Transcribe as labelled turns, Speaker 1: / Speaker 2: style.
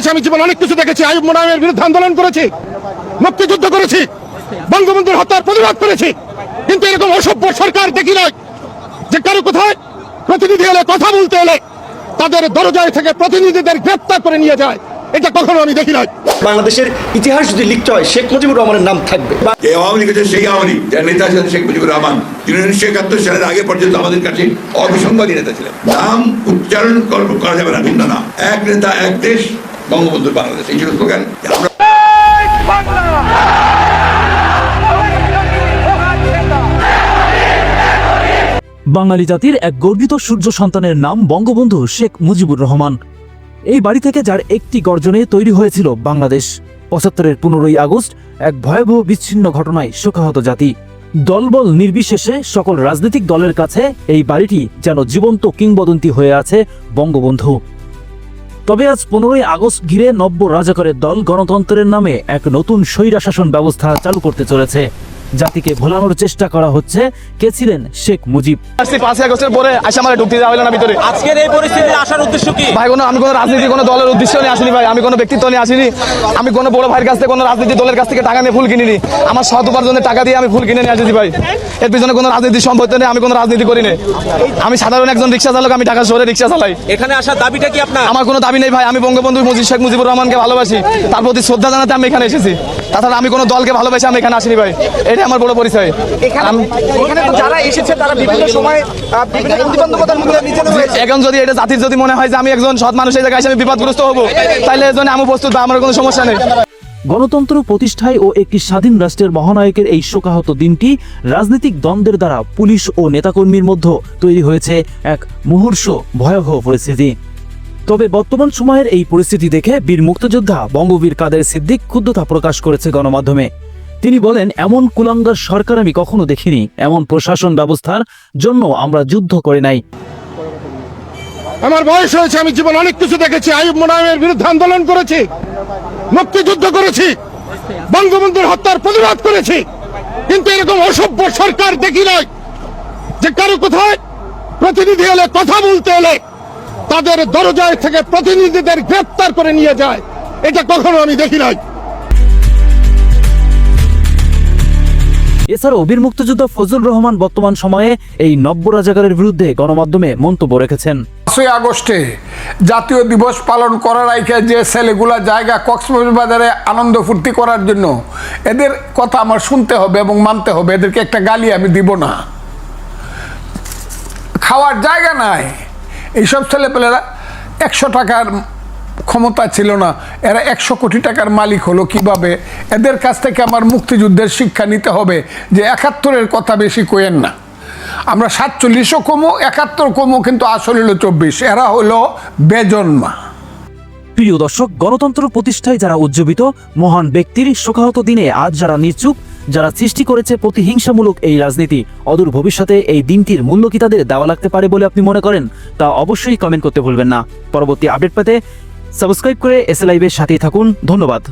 Speaker 1: হয়েছে আমি জীবন অনেক কিছু দেখেছি। আয়ুব মোনামের বিরুদ্ধে আন্দোলন করেছি মুক্তিযুদ্ধ করেছি বঙ্গবন্ধুর হত্যার প্রতিবাদ করেছি। কিন্তু এরকম অসভ্য সরকার দেখি নয় যে কারও কোথায় প্রতিনিধি এলে কথা বলতে এলে তাদের দরজায় থেকে প্রতিনিধিদের গ্রেপ্তার করে নিয়ে যায়। এটা কখনো আমি দেখি নাই।
Speaker 2: বাংলাদেশের ইতিহাস যদি লিখতে হয় শেখ মুজিবুর রহমানের নাম থাকবে।
Speaker 3: এই আওয়ামী লীগ সেই আওয়ামী যার নেতা ছিলেন শেখ মুজিবুর রহমান। যিনি উনিশশো একাত্তর সালের আগে পর্যন্ত আমাদের কাছে অবিসংবাদী নেতা ছিলেন। নাম উচ্চারণ কর- করা যাবে না ভিন্ন নাম এক নেতা এক দেশ বঙ্গবন্ধু বাংলাদেশ। এই ছিল স্লোগান
Speaker 4: বাঙালি জাতির এক গর্বিত সূর্য সন্তানের নাম বঙ্গবন্ধু শেখ মুজিবুর রহমান। এই বাড়ি থেকে যার একটি গর্জনে তৈরি হয়েছিল বাংলাদেশ। পঁচাত্তরের পনেরোই আগস্ট এক ভয়াবহ বিচ্ছিন্ন ঘটনায় শোকাহত জাতি। দলবল নির্বিশেষে সকল রাজনৈতিক দলের কাছে এই বাড়িটি যেন জীবন্ত কিংবদন্তি হয়ে আছে বঙ্গবন্ধু। তবে আজ পনেরোই আগস্ট ঘিরে নব্য রাজাকারের দল গণতন্ত্রের নামে এক নতুন স্বৈরা শাসন ব্যবস্থা চালু করতে চলেছে। জাতিকে ভোলানোর চেষ্টা করা হচ্ছে। কে ছিলেন শেখ মুজিব?
Speaker 5: আসছি পাঁচই আগস্টের পরে আসে আমার ঢুকতে দেওয়া হলো না ভিতরে।
Speaker 6: আজকের এই পরিস্থিতিতে আসার উদ্দেশ্য কি?
Speaker 5: ভাই কোনো আমি কোনো রাজনীতি কোনো দলের উদ্দেশ্য নিয়ে আসিনি ভাই। আমি কোনো ব্যক্তিত্ব নিয়ে আসিনি। আমি কোনো বড় ভাইয়ের কাছ থেকে কোনো রাজনীতি দলের কাছ থেকে টাকা নিয়ে ফুল কিনিনি। আমার সৎ উপার্জনের টাকা দিয়ে আমি ফুল কিনে নিয়ে আসছি ভাই। এর পিছনে কোনো রাজনীতি সম্পর্ক নেই আমি কোনো রাজনীতি করি না আমি সাধারণ একজন রিক্সা চালক আমি ঢাকা শহরে রিক্সা চালাই।
Speaker 6: এখানে আসার দাবিটা কি আপনার?
Speaker 5: আমার কোনো দাবি নেই ভাই। আমি বঙ্গবন্ধু মুজিব শেখ মুজিবুর রহমানকে ভালোবাসি। তার প্রতি শ্রদ্ধা জানাতে আমি এখানে এসেছি। তাছাড়া আমি কোনো দলকে ভালোবাসি আমি এখানে আসিনি ভাই। এটাই আমার বড় পরিচয়।
Speaker 6: এখানে তো যারা এসেছে তারা বিভিন্ন সময়।
Speaker 5: এখন যদি এটা জাতির যদি মনে হয় যে আমি একজন সৎ মানুষ এই জায়গায় এসে আমি বিপদগ্রস্ত হব তাহলে এর জন্য আমি প্রস্তুত বা আমার কোনো সমস্যা নেই।
Speaker 4: গণতন্ত্র প্রতিষ্ঠায় ও একটি স্বাধীন রাষ্ট্রের মহানায়কের এই শোকাহত দিনটি রাজনৈতিক দ্বন্দ্বের দ্বারা পুলিশ ও নেতাকর্মীর মধ্যে তৈরি হয়েছে এক মুহূর্ষ ভয়াবহ পরিস্থিতি। তবে বর্তমান সময়ের এই পরিস্থিতি দেখে বীর মুক্তিযোদ্ধা বঙ্গবীর কাদের সিদ্দিক ক্ষুব্ধতা প্রকাশ করেছে গণমাধ্যমে। তিনি বলেন, এমন কুলাঙ্গার সরকার আমি কখনো দেখিনি। এমন প্রশাসন ব্যবস্থার জন্য আমরা যুদ্ধ করে নাই।
Speaker 1: আমার বয়স হয়েছে, আমি জীবন অনেক কিছু দেখেছি। আয়ুব মোনামের বিরুদ্ধে আন্দোলন করেছি, মুক্তিযুদ্ধ করেছি, বঙ্গবন্ধুর হত্যার প্রতিবাদ করেছি। কিন্তু এরকম অসভ্য সরকার দেখি নয় যে কারও কোথায় প্রতিনিধি এলে, কথা বলতে এলে তাদের দরজায় থেকে প্রতিনিধিদের গ্রেপ্তার করে নিয়ে যায়। এটা কখনো আমি দেখি নাই।
Speaker 4: এছাড়াও বীর মুক্তিযোদ্ধা ফজল রহমান বর্তমান সময়ে এই নব্য রাজাকারের বিরুদ্ধে গণমাধ্যমে মন্তব্য রেখেছেন।
Speaker 7: পাঁচই আগস্টে জাতীয় দিবস পালন করার আইকে যে ছেলেগুলা জায়গা কক্সবাজারে আনন্দ ফুর্তি করার জন্য এদের কথা আমার শুনতে হবে এবং মানতে হবে। এদেরকে একটা গালি আমি দিব না। খাওয়ার জায়গা নাই। এইসব ছেলেপেলেরা একশো টাকার ক্ষমতা ছিল না। এরা একশো কোটি টাকার মালিক হলো কীভাবে? এদের কাছ থেকে আমার মুক্তিযুদ্ধের শিক্ষা নিতে হবে যে একাত্তরের কথা বেশি কোয়েন না। আমরা সাতচল্লিশও কমো, একাত্তর কমো, কিন্তু আসল হলো চব্বিশ। এরা হলো বেজন্মা।
Speaker 4: প্রিয় দর্শক, গণতন্ত্র প্রতিষ্ঠায় যারা উজ্জীবিত, মহান ব্যক্তির শোকাহত দিনে আজ যারা নিচুপ যারা সৃষ্টি করেছে প্রতিহিংসামূলক এই রাজনীতি, অদূর ভবিষ্যতে এই দিনটির মূল্য কি তাদের দেওয়া লাগতে পারে বলে আপনি মনে করেন? তা অবশ্যই কমেন্ট করতে ভুলবেন না। পরবর্তী আপডেট পেতে সাবস্ক্রাইব করে এস লাইভের সাথেই থাকুন। ধন্যবাদ।